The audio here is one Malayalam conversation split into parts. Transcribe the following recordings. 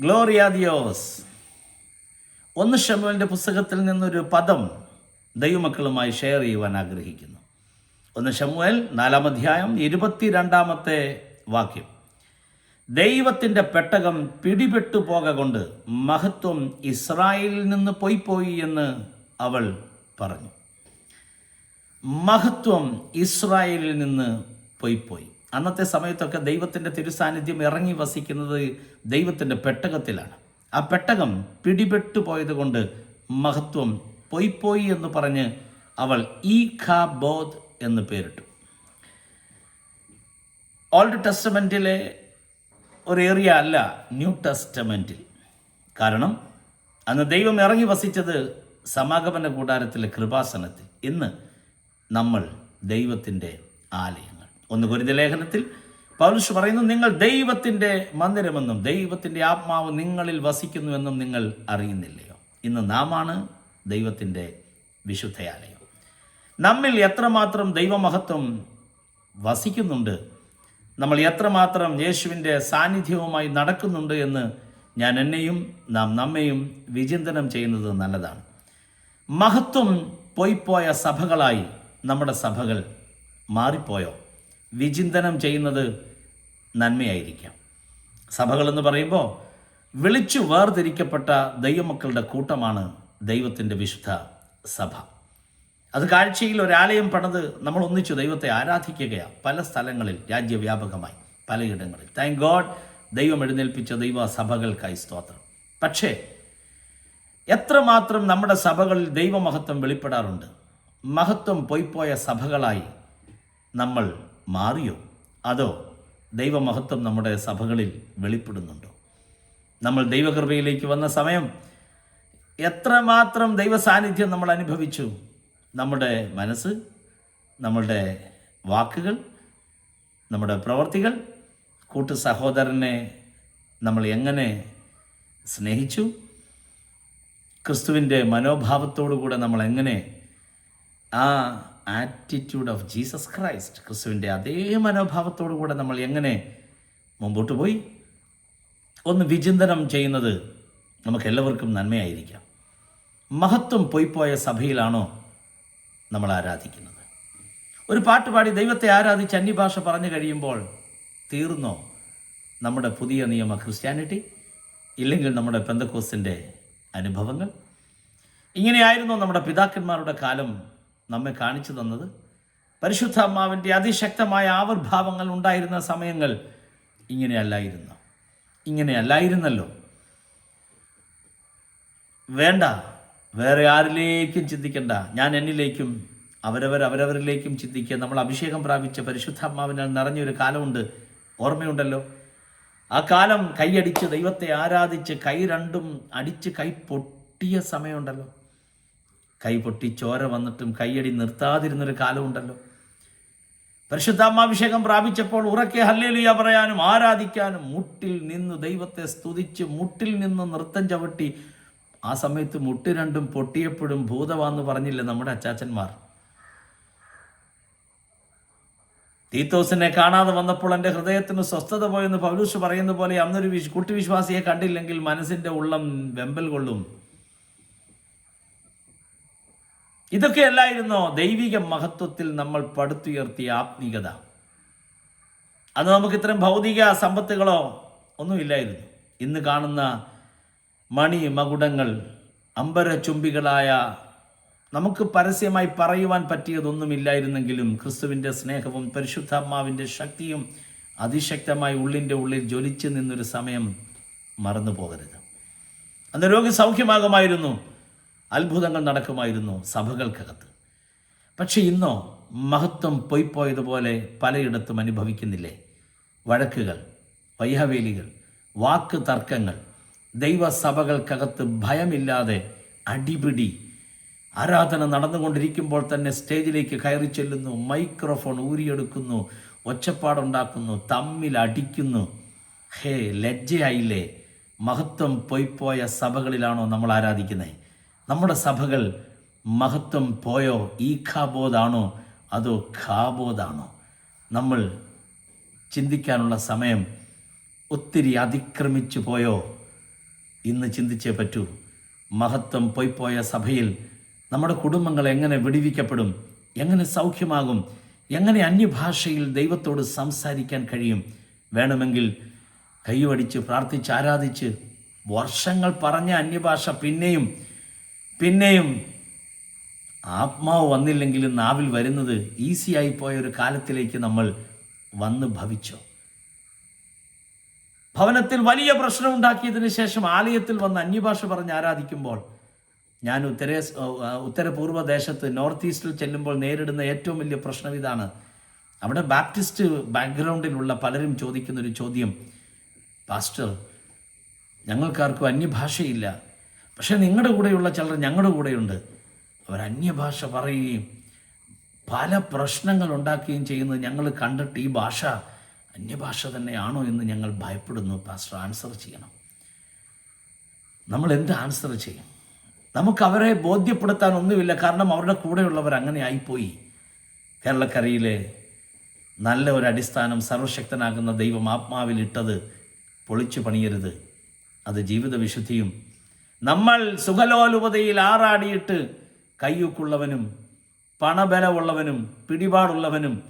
ഗ്ലോറിയാദിയോസ് ഒന്ന് ഷമുവിന്റെ പുസ്തകത്തിൽ നിന്നൊരു പദം ദൈവമക്കളുമായി ഷെയർ ചെയ്യുവാൻ ആഗ്രഹിക്കുന്നു. ഒന്ന് ഷമുവൽ നാലാം അധ്യായം ഇരുപത്തിരണ്ടാമത്തെ വാക്യം. ദൈവത്തിന്റെ പെട്ടകം പിടിപെട്ടു പോക കൊണ്ട് മഹത്വം ഇസ്രായേലിൽ നിന്ന് പോയി പോയി എന്ന് അവൾ പറഞ്ഞു. മഹത്വം ഇസ്രായേലിൽ നിന്ന് പോയി പോയി. അന്നത്തെ സമയത്തൊക്കെ ദൈവത്തിന്റെ തിരുസാന്നിധ്യം ഇറങ്ങി വസിക്കുന്നത് ദൈവത്തിന്റെ പെട്ടകത്തിലാണ്. ആ പെട്ടകം പിടിപെട്ടു പോയത് കൊണ്ട് മഹത്വം പോയി പോയി എന്ന് പറഞ്ഞ് അവൾ ഈ ഖാ ബോധ് എന്ന് പേരിട്ടു. ഓൾഡ് ടെസ്റ്റമെന്റിലെ ഒരു ഏറിയ അല്ല ന്യൂ ടെസ്റ്റമെന്റിൽ കാരണം അന്ന് ദൈവം ഇറങ്ങി വസിച്ചത് സമാഗമന കൂടാരത്തിലെ കൃപാസനത്തിൽ. ഇന്ന് നമ്മൾ ദൈവത്തിന്റെ ആലയങ്ങൾ ഒന്ന് കുരുത ലേഖനത്തിൽ പൗലുഷ് പറയുന്നു നിങ്ങൾ ദൈവത്തിന്റെ മന്ദിരമെന്നും ദൈവത്തിന്റെ ആത്മാവ് നിങ്ങളിൽ വസിക്കുന്നുവെന്നും നിങ്ങൾ അറിയുന്നില്ലയോ? ഇന്ന് നാമാണ് ദൈവത്തിന്റെ വിശുദ്ധയാലയം. നമ്മിൽ എത്രമാത്രം ദൈവമഹത്വം വസിക്കുന്നുണ്ട് നമ്മൾ എത്രമാത്രം യേശുവിന്റെ സാന്നിധ്യവുമായി നടക്കുന്നുണ്ട് എന്ന് ഞാൻ എന്നെയും നാം നമ്മയും വിചിന്തനം ചെയ്യുന്നത് നല്ലതാണ്. മഹത്വം പോയിപ്പോയ സഭകളായി നമ്മുടെ സഭകൾ മാറിപ്പോയോ? വിചിന്തനം ചെയ്യുന്നത് നന്മയായിരിക്കാം. സഭകളെന്ന് പറയുമ്പോൾ വിളിച്ചു വേർതിരിക്കപ്പെട്ട ദൈവമക്കളുടെ കൂട്ടമാണ് ദൈവത്തിന്റെ വിശുദ്ധ സഭ. അത് കാഴ്ചയിൽ ഒരാലയം പണിത് നമ്മൾ ഒന്നിച്ചു ദൈവത്തെ ആരാധിക്കുകയാണ് പല സ്ഥലങ്ങളിൽ രാജ്യവ്യാപകമായി പലയിടങ്ങളിൽ. താങ്ക് ഗോഡ് ദൈവം എഴുന്നേൽപ്പിച്ച ദൈവ സഭകൾക്കായി സ്തോത്രം. പക്ഷേ എത്രമാത്രം നമ്മുടെ സഭകളിൽ ദൈവമഹത്വം വെളിപ്പെടാറുണ്ട്. മഹത്വം പൊയ്പോയ സഭകളായി നമ്മൾ മാറിയോ? അതോ ദൈവമഹത്വം നമ്മുടെ സഭകളിൽ വെളിപ്പെടുന്നുണ്ടോ? നമ്മൾ ദൈവകൃപയിലേക്ക് വന്ന സമയം എത്രമാത്രം ദൈവ സാന്നിധ്യം നമ്മൾ അനുഭവിച്ചു? നമ്മുടെ മനസ്സ് നമ്മളുടെ വാക്കുകൾ നമ്മുടെ പ്രവർത്തികൾ കൂട്ടു സഹോദരനെ നമ്മൾ എങ്ങനെ സ്നേഹിച്ചു? ക്രിസ്തുവിന്റെ മനോഭാവത്തോടു കൂടെ നമ്മൾ എങ്ങനെ ആ ആറ്റിറ്റ്യൂഡ് ഓഫ് ജീസസ് ക്രൈസ്റ്റ് ക്രിസ്തുവിന്റെ അതേ മനോഭാവത്തോടു കൂടെ നമ്മൾ എങ്ങനെ മുമ്പോട്ട് പോയി? ഒന്ന് വിചിന്തനം ചെയ്യുന്നത് നമുക്ക് എല്ലാവർക്കും നന്മയായിരിക്കാം. മഹത്വം പോയിപ്പോയ സഭയിലാണോ നമ്മൾ ആരാധിക്കുന്നത്? ഒരു പാട്ട് പാടി ദൈവത്തെ ആരാധിച്ച് അന്യഭാഷ പറഞ്ഞു കഴിയുമ്പോൾ തീർന്നോ നമ്മുടെ പുതിയ നിയമ ക്രിസ്ത്യാനിറ്റി? ഇല്ലെങ്കിൽ നമ്മുടെ പെന്തക്കോസിന്റെ അനുഭവങ്ങൾ? ഇങ്ങനെയായിരുന്നു നമ്മുടെ പിതാക്കന്മാരുടെ കാലം. നമ്മെ കാണിച്ചു തന്നത്. പരിശുദ്ധ അമ്മാവിന്റെ അതിശക്തമായ ആവിർഭാവങ്ങൾ ഉണ്ടായിരുന്ന സമയങ്ങൾ ഇങ്ങനെയല്ലായിരുന്നു. ഇങ്ങനെയല്ലായിരുന്നല്ലോ. വേണ്ട. വേറെ ആരിലേക്കും ചിന്തിക്കണ്ട. ഞാൻ എന്നിലേക്കും അവരവർ അവരവരിലേക്കും ചിന്തിക്കുക. നമ്മൾ അഭിഷേകം പ്രാപിച്ച പരിശുദ്ധ പരിശുദ്ധാത്മാവിനാൽ നിറഞ്ഞൊരു കാലമുണ്ട്. ഓർമ്മയുണ്ടല്ലോ? ആ കാലം കൈയടിച്ച് ദൈവത്തെ ആരാധിച്ച് കൈ രണ്ടും അടിച്ച് കൈ പൊട്ടിയ സമയമുണ്ടല്ലോ. കൈ പൊട്ടി ചോര വന്നിട്ടും കൈയടി നിർത്താതിരുന്നൊരു കാലമുണ്ടല്ലോ. പരിശുദ്ധാത്മാഭിഷേകം പ്രാപിച്ചപ്പോൾ ഉറക്കെ ഹല്ലേലൂയ പറയാനും ആരാധിക്കാനും മുട്ടിൽ നിന്ന് ദൈവത്തെ സ്തുതിച്ച് മുട്ടിൽ നിന്ന് നൃത്തം ചവിട്ടി ആ സമയത്ത് മുട്ടി രണ്ടും പൊട്ടിയപ്പോഴും ഭൂതമാന്ന് പറഞ്ഞില്ലേ നമ്മുടെ അച്ചാച്ചന്മാർ. തീത്തോസിനെ കാണാതെ വന്നപ്പോൾ എന്റെ ഹൃദയത്തിന് സ്വസ്ഥത പോയെന്ന് പൗലൂസ് പറയുന്ന പോലെ അന്നൊരു വിശ് കുട്ടിവിശ്വാസിയെ കണ്ടില്ലെങ്കിൽ മനസ്സിന്റെ ഉള്ളം വെമ്പൽ കൊള്ളും. ഇതൊക്കെയല്ലായിരുന്നോ ദൈവിക മഹത്വത്തിൽ നമ്മൾ പടുത്തുയർത്തിയ ആത്മീകത? അന്ന് നമുക്ക് ഇത്തരം ഭൗതിക സമ്പത്തുകളോ ഒന്നുമില്ലായിരുന്നു. ഇന്ന് കാണുന്ന മണി മകുടങ്ങൾ അമ്പരചുംബികളായ നമുക്ക് പരസ്യമായി പറയുവാൻ പറ്റിയതൊന്നുമില്ലായിരുന്നെങ്കിലും ക്രിസ്തുവിന്റെ സ്നേഹവും പരിശുദ്ധാത്മാവിന്റെ ശക്തിയും അതിശക്തമായി ഉള്ളിന്റെ ഉള്ളിൽ ജ്വലിച്ചു നിന്നൊരു സമയം മറന്നു പോകരുത് അന്ന് രോഗി സൗഖ്യമാകുമായിരുന്നു അത്ഭുതങ്ങൾ നടക്കുമായിരുന്നു സഭകൾക്കകത്ത്. പക്ഷേ ഇന്നോ മഹത്വം പൊയ്പോയതുപോലെ പലയിടത്തും അനുഭവിക്കുന്നില്ലേ? വഴക്കുകൾ വയ്യവേലികൾ വാക്ക് തർക്കങ്ങൾ ദൈവസഭകൾക്കകത്ത് ഭയമില്ലാതെ അടിപിടി. ആരാധന നടന്നുകൊണ്ടിരിക്കുമ്പോൾ തന്നെ സ്റ്റേജിലേക്ക് കയറി ചെല്ലുന്നു മൈക്രോഫോൺ ഊരിയെടുക്കുന്നു ഒച്ചപ്പാടുണ്ടാക്കുന്നു തമ്മിൽ അടിക്കുന്നു. ഹേ ലജ്ജയായില്ലേ? മഹത്വം പൊയ്പോയ സഭകളിലാണോ നമ്മൾ ആരാധിക്കുന്നത്? നമ്മുടെ സഭകൾ മഹത്വം പോയോ? ഈ ഖാബോധാണോ അതോ ഖാബോധാണോ? നമ്മൾ ചിന്തിക്കാനുള്ള സമയം ഒത്തിരി അതിക്രമിച്ചു പോയോ? ഇന്ന് ചിന്തിച്ചേ പറ്റൂ. മഹത്വം പോയിപ്പോയ സഭയിൽ നമ്മുടെ കുടുംബങ്ങൾ എങ്ങനെ വിടിവിക്കപ്പെടും? എങ്ങനെ സൗഖ്യമാകും? എങ്ങനെ അന്യഭാഷയിൽ ദൈവത്തോട് സംസാരിക്കാൻ കഴിയും? വേണമെങ്കിൽ കൈവടിച്ച് പ്രാർത്ഥിച്ച് ആരാധിച്ച് വർഷങ്ങൾ പറഞ്ഞ അന്യഭാഷ പിന്നെയും പിന്നെയും ആത്മാവ് വന്നില്ലെങ്കിലും നാവിൽ വരുന്നത് ഈസിയായി പോയ ഒരു കാലത്തിലേക്ക് നമ്മൾ വന്ന് ഭവിച്ചോ. ഭവനത്തിൽ വലിയ പ്രശ്നം ഉണ്ടാക്കിയതിന് ശേഷം ആലയത്തിൽ വന്ന് അന്യഭാഷ പറഞ്ഞ് ആരാധിക്കുമ്പോൾ ഞാൻ ഉത്തരേ ഉത്തരപൂർവ ദേശത്ത് നോർത്ത് ഈസ്റ്റിൽ ചെല്ലുമ്പോൾ നേരിടുന്ന ഏറ്റവും വലിയ പ്രശ്നം ഇതാണ്. അവിടെ ബാപ്റ്റിസ്റ്റ് ബാക്ക്ഗ്രൗണ്ടിലുള്ള പലരും ചോദിക്കുന്ന ഒരു ചോദ്യം പാസ്റ്റർ ഞങ്ങൾക്കാർക്കും അന്യഭാഷയില്ല. പക്ഷേ നിങ്ങളുടെ കൂടെയുള്ള ചിലർ ഞങ്ങളുടെ കൂടെയുണ്ട്. അവർ അന്യഭാഷ പറയുകയും പല പ്രശ്നങ്ങൾ ഉണ്ടാക്കുകയും ചെയ്യുന്നത് ഞങ്ങൾ കണ്ടിട്ട് ഈ ഭാഷ അന്യഭാഷ തന്നെയാണോ എന്ന് ഞങ്ങൾ ഭയപ്പെടുന്നു. പാസ്റ്റർ ആൻസർ ചെയ്യണം. നമ്മൾ എന്ത് ആൻസർ ചെയ്യും? നമുക്ക് അവരെ ബോധ്യപ്പെടുത്താൻ ഒന്നുമില്ല. കാരണം അവരുടെ കൂടെയുള്ളവർ അങ്ങനെ ആയിപ്പോയി. കേരളക്കരയിലെ നല്ല ഒരു അടിസ്ഥാനം സർവശക്തനാകുന്ന ദൈവം ആത്മാവിലിട്ടത് പൊളിച്ചു പണിയരുത്. അത് ജീവിത വിശുദ്ധിയും നമ്മൾ സുഖലോലുപതയിൽ ആറാടിയിട്ട് കയ്യൂക്കുള്ളവനും പണബലമുള്ളവനും പിടിപാടുള്ളവനും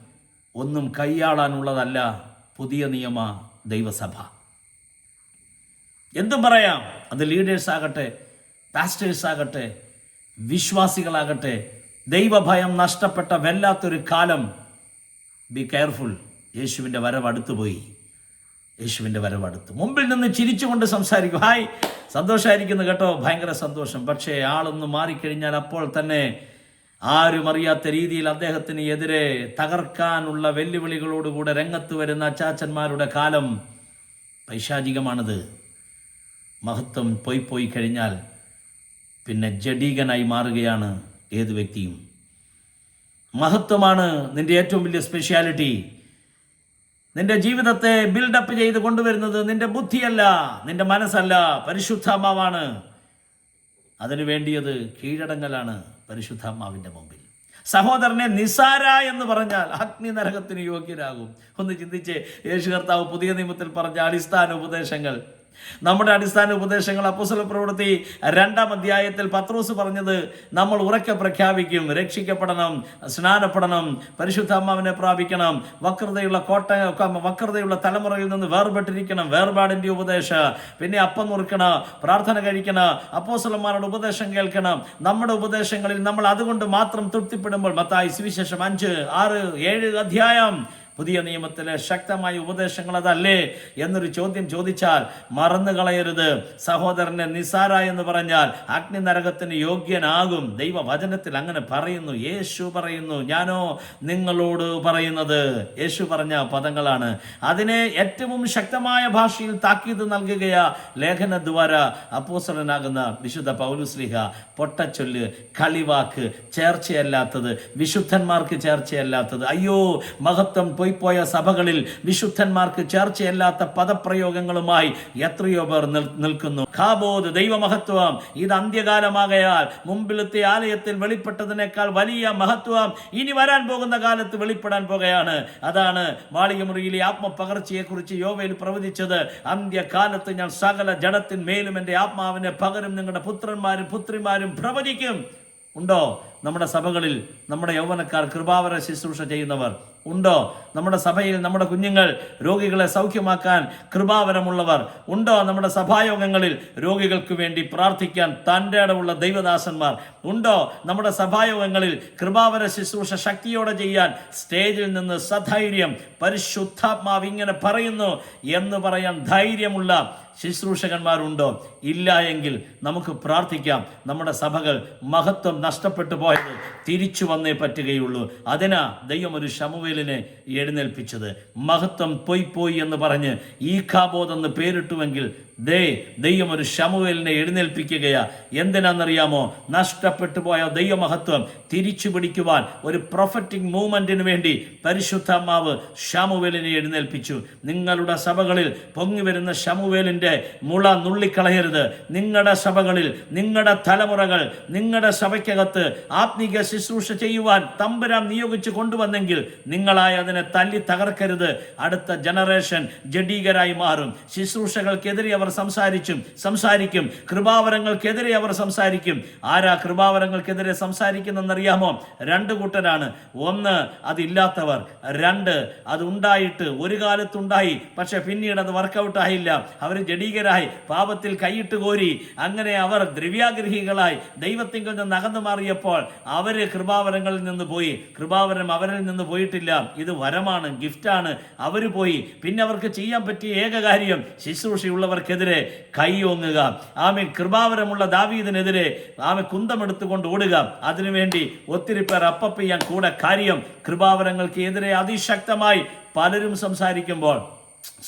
ഒന്നും കൈയാളാനുള്ളതല്ല പുതിയ നിയമ ദൈവസഭ. എന്തും പറയാം. അത് ലീഡേഴ്സ് ആകട്ടെ പാസ്റ്റേഴ്സ് ആകട്ടെ വിശ്വാസികളാകട്ടെ ദൈവഭയം നഷ്ടപ്പെട്ട വല്ലാത്തൊരു കാലം. ബി കെയർഫുൾ യേശുവിന്റെ വരവ് അടുത്തുപോയി. യേശുവിന്റെ വരവടുത്തു മുമ്പിൽ നിന്ന് ചിരിച്ചുകൊണ്ട് സംസാരിക്കും. ഹായ്. സന്തോഷമായിരിക്കുന്നു കേട്ടോ? ഭയങ്കര സന്തോഷം. പക്ഷേ ആളൊന്ന് മാറിക്കഴിഞ്ഞാൽ അപ്പോൾ തന്നെ ആരും അറിയാത്ത രീതിയിൽ അദ്ദേഹത്തിന് എതിരെ തകർക്കാനുള്ള വെല്ലുവിളികളോടുകൂടെ രംഗത്ത് വരുന്ന അച്ചാച്ചന്മാരുടെ കാലം പൈശാചികമാണത്. മഹത്വം പോയി പോയി കഴിഞ്ഞാൽ പിന്നെ ജഡീകനായി മാറുകയാണ് ഏത് വ്യക്തിയും. മഹത്വമാണ് നിന്റെ ഏറ്റവും വലിയ സ്പെഷ്യാലിറ്റി നിന്റെ ജീവിതത്തെ ബിൽഡപ്പ് ചെയ്ത് കൊണ്ടുവരുന്നത് നിന്റെ ബുദ്ധിയല്ല നിന്റെ മനസ്സല്ല പരിശുദ്ധാമാവാണ് അതിനു വേണ്ടിയത് കീഴടങ്ങലാണ് പരിശുദ്ധാമാവിന്റെ മുമ്പിൽ. സഹോദരനെ നിസാര എന്ന് പറഞ്ഞാൽ അഗ്നി നരകത്തിന് യോഗ്യരാകും. ഒന്ന് ചിന്തിച്ച് യേശു കർത്താവ് പുതിയ നിയമത്തിൽ പറഞ്ഞ അടിസ്ഥാന ഉപദേശങ്ങൾ. നമ്മുടെ അടിസ്ഥാന ഉപദേശങ്ങൾ അപ്പുസല പ്രവൃത്തി രണ്ടാം അധ്യായത്തിൽ പത്രോസ് പറഞ്ഞത് നമ്മൾ ഉറക്കെ പ്രഖ്യാപിക്കും രക്ഷിക്കപ്പെടണം സ്നാനപ്പെടണം പരിശുദ്ധ അമ്മാവിനെ പ്രാപിക്കണം വക്രതയുള്ള കോട്ട വക്രതയുള്ള തലമുറയിൽ നിന്ന് വേർപെട്ടിരിക്കണം വേർപാടിന്റെ ഉപദേശ പിന്നെ അപ്പം നുറുക്കണം പ്രാർത്ഥന കഴിക്കണം അപ്പോസലന്മാരുടെ ഉപദേശം കേൾക്കണം. നമ്മുടെ ഉപദേശങ്ങളിൽ നമ്മൾ അതുകൊണ്ട് മാത്രം തൃപ്തിപ്പെടുമ്പോൾ മത്തായി സുവിശേഷം അഞ്ച് ആറ് ഏഴ് അധ്യായം പുതിയ നിയമത്തിലെ ശക്തമായ ഉപദേശങ്ങൾ അതല്ലേ? എന്നൊരു ചോദ്യം ചോദിച്ചാൽ മറന്നു കളയരുത്. സഹോദരനെ നിസാര എന്ന് പറഞ്ഞാൽ അഗ്നി നരകത്തിന് യോഗ്യനാകും. ദൈവവചനത്തിൽ അങ്ങനെ പറയുന്നു. യേശു പറയുന്നു. ഞാനോ നിങ്ങളോട് പറയുന്നത്. യേശു പറഞ്ഞ പദങ്ങളാണ്. അതിനെ ഏറ്റവും ശക്തമായ ഭാഷയിൽ താക്കീത് നൽകുകയാ ലേഖനദ്വാര അപ്പോസലനാകുന്ന വിശുദ്ധ പൗലുസ്ലിഹ പൊട്ടച്ചൊല്ല് കളിവാക്ക് ചേർച്ചയല്ലാത്തത് വിശുദ്ധന്മാർക്ക് ചേർച്ചയല്ലാത്തത്. അയ്യോ മഹത്വം പോയിപ്പോയ സഭകളിൽ വിശുദ്ധന്മാർക്ക് ചേർച്ചയല്ലാത്ത പദപ്രയോഗങ്ങളുമായി എത്രയോ പേർ നിൽക്കുന്നു. ഖാബോദ് ദൈവമഹത്വം. ഇത് അന്ത്യകാലമാകയാൽ മുമ്പിലത്തെ ആലയത്തിൽ വെളിപ്പെട്ടതിനേക്കാൾ വലിയ മഹത്വം ഇനി വരാൻ പോകുന്ന കാലത്ത് വെളിപ്പെടാൻ പോകുകയാണ്. അതാണ് മാളികമുറിയിലെ ആത്മപകർച്ചയെക്കുറിച്ച് യോവയിൽ പ്രവചിച്ചത്. അന്ത്യകാലത്ത് ഞാൻ സകല ജഡത്തിന്മേലും എന്റെ ആത്മാവിനെ പകരും നിങ്ങളുടെ പുത്രന്മാരും പുത്രിമാരും പ്രവചിക്കും. ഉണ്ടോ? നമ്മുടെ സഭകളിൽ നമ്മുടെ യൗവനക്കാർ കൃപാവര ശുശ്രൂഷ ചെയ്യുന്നവർ ഉണ്ടോ? നമ്മുടെ സഭയിൽ നമ്മുടെ കുഞ്ഞുങ്ങൾ രോഗികളെ സൗഖ്യമാക്കാൻ കൃപാവരമുള്ളവർ ഉണ്ടോ? നമ്മുടെ സഭായോഗങ്ങളിൽ രോഗികൾക്ക് വേണ്ടി പ്രാർത്ഥിക്കാൻ തന്റെ ഇടമുള്ള ദൈവദാസന്മാർ ഉണ്ടോ? നമ്മുടെ സഭായോഗങ്ങളിൽ കൃപാവര ശുശ്രൂഷ ശക്തിയോടെ ചെയ്യാൻ സ്റ്റേജിൽ നിന്ന് സധൈര്യം പരിശുദ്ധാത്മാവ് ഇങ്ങനെ പറയുന്നു എന്ന് പറയാൻ ധൈര്യമുള്ള ശുശ്രൂഷകന്മാരുണ്ടോ ഇല്ല എങ്കിൽ നമുക്ക് പ്രാർത്ഥിക്കാം. നമ്മുടെ സഭകൾ മഹത്വം നഷ്ടപ്പെട്ടു പോയത് തിരിച്ചു വന്നേ പറ്റുകയുള്ളൂ. അതിനാ ദൈവം ഒരു ശമുവേലിനെ എഴുന്നേൽപ്പിച്ചത്. മഹത്വം പോയി പോയി എന്ന് പറഞ്ഞ് ഈ കാബോധെന്ന് പേരിട്ടുവെങ്കിൽ ദേ ദൈവം ഒരു ശമുവേലിനെ എഴുന്നേൽപ്പിക്കുകയാ. എന്തിനാണെന്നറിയാമോ? നഷ്ടപ്പെട്ടു പോയ ദൈവമഹത്വം തിരിച്ചു പിടിക്കുവാൻ ഒരു പ്രൊഫറ്റിക് മൂവ്മെന്റിന് വേണ്ടി പരിശുദ്ധമാവ് ശമുവേലിനെ എഴുന്നേൽപ്പിച്ചു. നിങ്ങളുടെ സഭകളിൽ പൊങ്ങി വരുന്ന ശമുവേലിന്റെ മുള നുള്ളിക്കളയരുത്. നിങ്ങളുടെ സഭകളിൽ നിങ്ങളുടെ തലമുറകൾ നിങ്ങളുടെ സഭയ്ക്കകത്ത് ആത്മീക ശുശ്രൂഷ ചെയ്യുവാൻ തമ്പുരാൻ നിയോഗിച്ചു കൊണ്ടുവന്നെങ്കിൽ നിങ്ങളായി അതിനെ തല്ലി തകർക്കരുത്. അടുത്ത ജനറേഷൻ ജഡീകരായി മാറും. ശുശ്രൂഷകൾക്കെതിരെ അവർ അവർ സംസാരിച്ചും സംസാരിക്കും. കൃപാവരങ്ങൾക്കെതിരെ അവർ സംസാരിക്കും. ആരാ കൃപാവരങ്ങൾക്കെതിരെ സംസാരിക്കുന്നെന്നറിയാമോ രണ്ട് കൂട്ടരാണ്. ഒന്ന് അതില്ലാത്തവർ. രണ്ട് അത് ഉണ്ടായിട്ട് ഒരു കാലത്തുണ്ടായി പക്ഷെ പിന്നീട് അത് വർക്കൗട്ട് ആയില്ല. അവർ ജഡീകരായി പാപത്തിൽ കൈയിട്ട് കോരി. അങ്ങനെ അവർ ദ്രവ്യാഗ്രഹികളായി ദൈവത്തിങ്കിൽ നിന്ന് അകന്നു മാറിയപ്പോൾ അവർ കൃപാവരങ്ങളിൽ നിന്ന് പോയി. കൃപാവരം അവരിൽ നിന്ന് പോയിട്ടില്ല. ഇത് വരമാണ് ഗിഫ്റ്റാണ് അവർ പോയി. പിന്നെ അവർക്ക് ചെയ്യാൻ പറ്റിയ ഏക കാര്യം ശുശ്രൂഷയുള്ളവർക്കെതിരെ കൈ ഓങ്ങുക. കൃപാവരമുള്ള ദാവീദിനെതിരെ ആമെ കുന്തമെടുത്തുകൊണ്ട് ഓടുക. അതിനുവേണ്ടി ഒത്തിരി പേർ അപ്പപ്പ് ചെയ്യാൻ കൂടെ കാര്യം കൃപാവരങ്ങൾക്ക് എതിരെ അതിശക്തമായി പലരും സംസാരിക്കുമ്പോൾ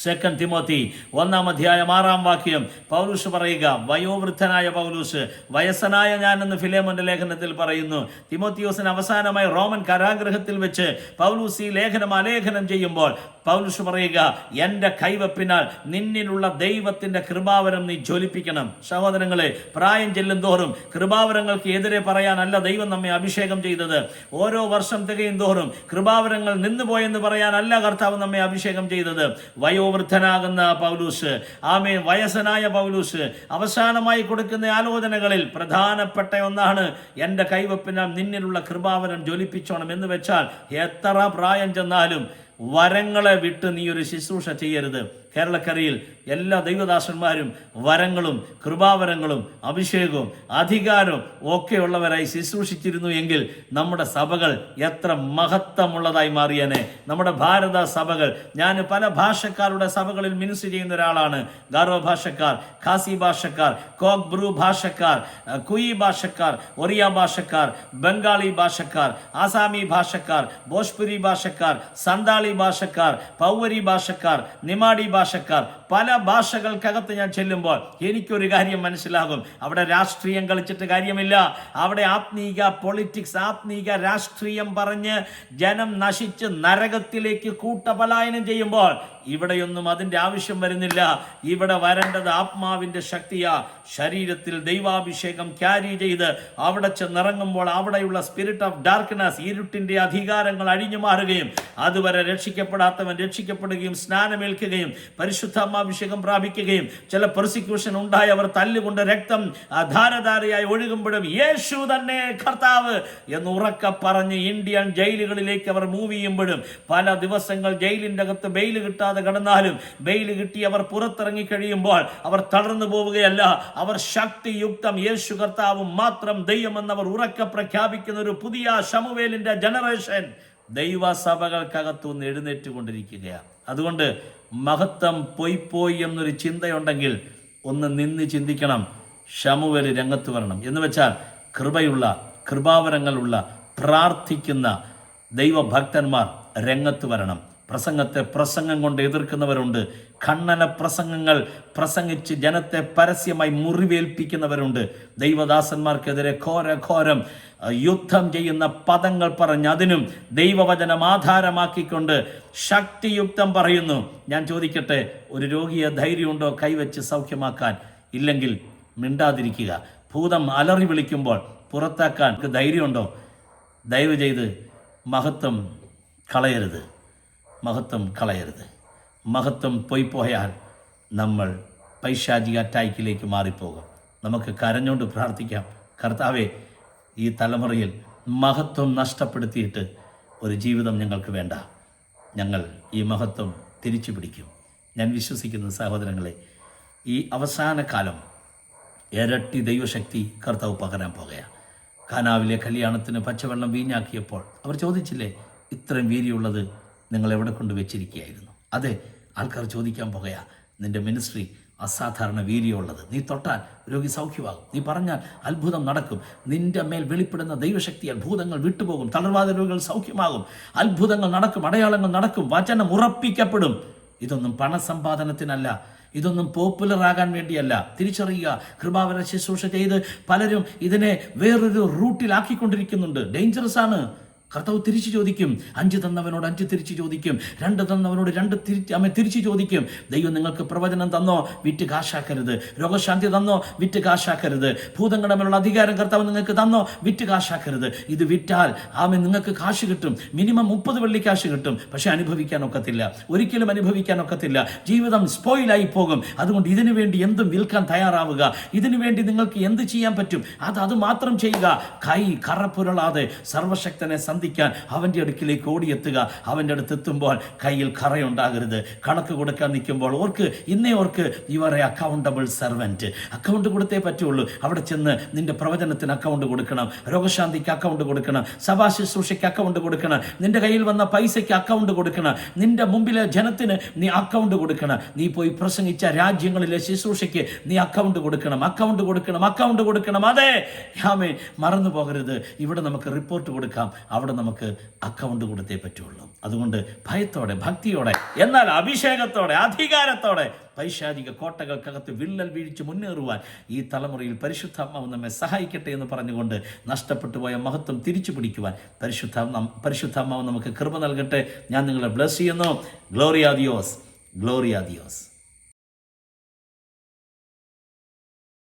സെക്കൻഡ് തിമോത്തി ഒന്നാം അധ്യായം ആറാം വാക്യം പൗലൂസ് പറയുക വയോവൃദ്ധനായ പൗലൂസ് വയസ്സനായ ഞാൻ എന്ന് ഫിലേമന്റെ ലേഖനത്തിൽ പറയുന്നു. തിമോത്തിയോസിന് അവസാനമായി റോമൻ കരാഗ്രഹത്തിൽ വെച്ച് പൗലൂസ് ഈ ലേഖനം ആലേഖനം ചെയ്യുമ്പോൾ പൗലൂസ് പറയുക എന്റെ കൈവപ്പിനാൽ നിന്നിലുള്ള ദൈവത്തിന്റെ കൃപാവരം നീ ജ്വലിപ്പിക്കണം. സഹോദരങ്ങളെ പ്രായം ചെല്ലും തോറും കൃപാവരങ്ങൾക്ക് എതിരെ പറയാനല്ല ദൈവം നമ്മെ അഭിഷേകം ചെയ്തത്. ഓരോ വർഷം തികയും തോറും കൃപാവരങ്ങൾ നിന്നുപോയെന്ന് പറയാനല്ല കർത്താവ് നമ്മെ അഭിഷേകം ചെയ്തത്. വയോവൃദ്ധനാകുന്ന പൗലൂസ് ആമേ വയസ്സനായ പൗലൂസ് അവസാനമായി കൊടുക്കുന്ന ആലോചനകളിൽ പ്രധാനപ്പെട്ട ഒന്നാണ് എന്റെ കൈവപ്പിനാൽ നിന്നിലുള്ള കൃപാവരം ജ്വലിപ്പിച്ചോണം എന്ന് വെച്ചാൽ എത്ര പ്രായം ചെന്നാലും വരങ്ങളെ വിട്ട് നീ ഒരു ശുശ്രൂഷ ചെയ്യരുത്. കേരളക്കരയിൽ എല്ലാ ദൈവദാസന്മാരും വരങ്ങളും കൃപാവരങ്ങളും അഭിഷേകവും അധികാരവും ഒക്കെയുള്ളവരായി ശുശ്രൂഷിച്ചിരുന്നു എങ്കിൽ നമ്മുടെ സഭകൾ എത്ര മഹത്വമുള്ളതായി മാറിയനെ. നമ്മുടെ ഭാരത സഭകൾ ഞാൻ പല ഭാഷക്കാരുടെ സഭകളിൽ മിനിസ്റ്റർ ചെയ്യുന്ന ഒരാളാണ്. ഗാർവ ഭാഷക്കാർ ഖാസി ഭാഷക്കാർ കോക് ബ്രൂ ഭാഷക്കാർ കുയി ഭാഷക്കാർ ഒറിയ ഭാഷക്കാർ ബംഗാളി ഭാഷക്കാർ ആസാമി ഭാഷക്കാർ ഭോജ്പുരി ഭാഷക്കാർ സന്താളി ഭാഷക്കാർ പൗവരി ഭാഷക്കാർ നിമാടി ഭാഷക്കാർ. പല ഭാഷകൾക്കകത്ത് ഞാൻ ചെല്ലുമ്പോൾ എനിക്കൊരു കാര്യം മനസ്സിലാകും. അവിടെ രാഷ്ട്രീയം കളിച്ചിട്ട് കാര്യമില്ല. അവിടെ ആത്മീക പൊളിറ്റിക്സ് ആത്മീക രാഷ്ട്രീയം പറഞ്ഞ് ജനം നശിച്ച് നരകത്തിലേക്ക് കൂട്ടപലായനം ചെയ്യുമ്പോൾ ഇവിടെയൊന്നും അതിന്റെ ആവശ്യം വരുന്നില്ല. ഇവിടെ വരേണ്ടത് ആത്മാവിന്റെ ശക്തിയാ. ശരീരത്തിൽ ദൈവാഭിഷേകം ക്യാരി ചെയ്ത് അവിടെ ചെന്നിറങ്ങുമ്പോൾ അവിടെയുള്ള സ്പിരിറ്റ് ഓഫ് ഡാർക്ക്നെസ് ഇരുട്ടിന്റെ അധികാരങ്ങൾ അഴിഞ്ഞു മാറുകയും അതുവരെ രക്ഷിക്കപ്പെടാത്തവൻ രക്ഷിക്കപ്പെടുകയും സ്നാനമേൽക്കുകയും പരിശുദ്ധാത്മാഭിഷേകം പ്രാപിക്കുകയും ചില പ്രോസിക്യൂഷൻ ഉണ്ടായി അവർ തല്ലുകൊണ്ട് രക്തം ധാരധാരയായി ഒഴുകുമ്പോഴും യേശു തന്നെ കർത്താവ് എന്ന് ഉറക്കെ പറഞ്ഞ് ഇന്ത്യൻ ജയിലുകളിലേക്ക് അവർ മൂവ് ചെയ്യുമ്പോഴും പല ദിവസങ്ങൾ ജയിലിന്റെ അകത്ത് ബെയിൽ കിട്ടാതെ കടന്നാലും ബെയിൽ കിട്ടി അവർ പുറത്തിറങ്ങി കഴിയുമ്പോൾ അവർ തളർന്നു പോവുകയല്ല. അവർ ശക്തിയുക്തം യേശു കർത്താവും മാത്രം ദൈവമെന്നവർ ഉറക്ക പ്രഖ്യാപിക്കുന്ന ഒരു പുതിയ ശമുവേലിന്റെ ജനറേഷൻ ദൈവസഭകൾക്കകത്തുനിന്ന് എഴുന്നേറ്റ് കൊണ്ടിരിക്കുകയാണ്. അതുകൊണ്ട് മഹത്വം പോയി പോയി എന്നൊരു ചിന്തയുണ്ടെങ്കിൽ ഒന്ന് നിന്ന് ചിന്തിക്കണം. ഷമുവര് രംഗത്ത് വരണം. എന്ന് വെച്ചാൽ കൃപയുള്ള കൃപാവരങ്ങളുള്ള പ്രാർത്ഥിക്കുന്ന ദൈവഭക്തന്മാർ രംഗത്ത് വരണം. പ്രസംഗത്തെ പ്രസംഗം കൊണ്ട് എതിർക്കുന്നവരുണ്ട്. ഖണ്ഡന പ്രസംഗങ്ങൾ പ്രസംഗിച്ച് ജനത്തെ പരസ്യമായി മുറിവേൽപ്പിക്കുന്നവരുണ്ട്. ദൈവദാസന്മാർക്കെതിരെ ഘോര ഘോരം യുദ്ധം ചെയ്യുന്ന പദങ്ങൾ പറഞ്ഞ് അതിനും ദൈവവചനം ആധാരമാക്കിക്കൊണ്ട് ശക്തിയുക്തം പറയുന്നു. ഞാൻ ചോദിക്കട്ടെ ഒരു രോഗിയെ ധൈര്യമുണ്ടോ കൈവച്ച് സൗഖ്യമാക്കാൻ? ഇല്ലെങ്കിൽ മിണ്ടാതിരിക്കുക. ഭൂതം അലറി വിളിക്കുമ്പോൾ പുറത്താക്കാൻ ധൈര്യമുണ്ടോ? ദയവ് ചെയ്ത് മഹത്വം കളയരുത്. മഹത്വം കളയരുത്. മഹത്വം പോയി പോയാൽ നമ്മൾ പൈശാചിക അറ്റാക്കിലേക്ക് മാറിപ്പോകും. നമുക്ക് കരഞ്ഞുകൊണ്ട് പ്രാർത്ഥിക്കാം. കർത്താവെ ഈ തലമുറയിൽ മഹത്വം നഷ്ടപ്പെടുത്തിയിട്ട് ഒരു ജീവിതം ഞങ്ങൾക്ക് വേണ്ട. ഞങ്ങൾ ഈ മഹത്വം തിരിച്ചു പിടിക്കും. ഞാൻ വിശ്വസിക്കുന്ന സഹോദരങ്ങളെ ഈ അവസാന കാലം ഇരട്ടി ദൈവശക്തി കർത്താവ് പകരാൻ പോകുകയാണ്. കാനാവിലെ കല്യാണത്തിന് പച്ചവെള്ളം വീഞ്ഞാക്കിയപ്പോൾ അവർ ചോദിച്ചില്ലേ ഇത്രയും വീര്യമുള്ളത് നിങ്ങൾ എവിടെ കൊണ്ട് വെച്ചിരിക്കുകയായിരുന്നു? അതെ ആൾക്കാർ ചോദിക്കാൻ പോകയാ. നിന്റെ മിനിസ്ട്രി അസാധാരണ വീര്യമുള്ളത് നീ തൊട്ടാൽ രോഗി സൗഖ്യമാകും. നീ പറഞ്ഞാൽ അത്ഭുതം നടക്കും. നിന്റെ മേൽ വെളിപ്പെടുന്ന ദൈവശക്തിയാൽ ഭൂതങ്ങൾ വിട്ടുപോകും. തളർവാദ രോഗികൾ സൗഖ്യമാകും. അത്ഭുതങ്ങൾ നടക്കും. അടയാളങ്ങൾ നടക്കും. വചനം ഉറപ്പിക്കപ്പെടും. ഇതൊന്നും പണസമ്പാദനത്തിനല്ല. ഇതൊന്നും പോപ്പുലർ ആകാൻ വേണ്ടിയല്ല. തിരിച്ചറിയുക. കൃപാവര ശുശ്രൂഷ ചെയ്ത് പലരും ഇതിനെ വേറൊരു റൂട്ടിലാക്കിക്കൊണ്ടിരിക്കുന്നുണ്ട് ഡേഞ്ചറസ് ആണ്. കർത്താവ് തിരിച്ചു ചോദിക്കും. അഞ്ച് തന്നവനോട് അഞ്ച് തിരിച്ചു ചോദിക്കും. രണ്ട് തന്നവനോട് രണ്ട് തിരിച്ച് അമ്മ തിരിച്ചു ചോദിക്കും. ദൈവം നിങ്ങൾക്ക് പ്രവചനം തന്നോ? വിറ്റ് കാശാക്കരുത്. രോഗശാന്തി തന്നോ? വിറ്റ് കാശാക്കരുത്. ഭൂതങ്ങളുടെ അധികാരം കർത്താവ് നിങ്ങൾക്ക് തന്നോ? വിറ്റ് കാശാക്കരുത്. ഇത് വിറ്റാൽ ആമേ നിങ്ങൾക്ക് കാശ് കിട്ടും. മിനിമം മുപ്പത് വെള്ളി കാശ് കിട്ടും. പക്ഷെ അനുഭവിക്കാൻ ഒക്കത്തില്ല. ഒരിക്കലും അനുഭവിക്കാൻ ഒക്കത്തില്ല. ജീവിതം സ്പോയിലായി പോകും. അതുകൊണ്ട് ഇതിനു വേണ്ടി എന്തും വിൽക്കാൻ തയ്യാറാവുക. ഇതിനു വേണ്ടി നിങ്ങൾക്ക് എന്ത് ചെയ്യാൻ പറ്റും? അത് അത് മാത്രം ചെയ്യുക. കൈ കറപ്പുരളാതെ സർവശക്തനെ സന്ധിക്കാൻ അവന്റെ അടുക്കിലേക്ക് ഓടിയെത്തുക. അവന്റെ അടുത്ത് എത്തുമ്പോൾ കയ്യിൽ കറയുണ്ടാകരുത്. കണക്ക് കൊടുക്കാൻ നിൽക്കുമ്പോൾ ഓർക്ക് ഇന്നേ ഓർക്ക് you're a accountable servant account കൊടുത്തേ പറ്റുള്ളൂ. അവിടെ ചെന്ന് നിന്റെ പ്രവചനത്തിന് അക്കൗണ്ട് കൊടുക്കണം. രോഗശാന്തിക്ക് അക്കൗണ്ട് കൊടുക്കണം. സഭാ ശുശ്രൂഷയ്ക്ക് അക്കൗണ്ട് കൊടുക്കണം. നിന്റെ കയ്യിൽ വന്ന പൈസയ്ക്ക് അക്കൗണ്ട് കൊടുക്കണം. നിന്റെ മുമ്പിലെ ജനത്തിന് നീ അക്കൗണ്ട് കൊടുക്കണം. നീ പോയി പ്രസംഗിച്ച രാജ്യങ്ങളിലെ ശുശ്രൂഷയ്ക്ക് നീ അക്കൗണ്ട് കൊടുക്കണം. അക്കൗണ്ട് കൊടുക്കണം. അക്കൗണ്ട് കൊടുക്കണം. അതെ. യാമേ മറന്നു പോകരുത് ഇവിടെ നമുക്ക് റിപ്പോർട്ട് കൊടുക്കാം. അവിടെ നമുക്ക് അക്കൗണ്ട് കൊടുത്തേ പറ്റുള്ളൂ. അതുകൊണ്ട് ഭയത്തോടെ ഭക്തിയോടെ എന്നാൽ അഭിഷേകത്തോടെ അധികാരത്തോടെ പൈശാചിക കോട്ടകൾക്കകത്ത് വിള്ളൽ വീഴ്ച മുന്നേറുവാൻ ഈ തലമുറയിൽ പരിശുദ്ധാത്മാവ് നമ്മെ സഹായിക്കട്ടെ എന്ന് പറഞ്ഞുകൊണ്ട് നഷ്ടപ്പെട്ടു പോയ മഹത്വം തിരിച്ചു പിടിക്കുവാൻ പരിശുദ്ധ പരിശുദ്ധാത്മാവ് നമുക്ക് കൃപ നൽകട്ടെ. ഞാൻ നിങ്ങളെ ബ്ലസ് ചെയ്യുന്നു. ഗ്ലോറിയാദിയോസ് ഗ്ലോറിയാദിയോസ്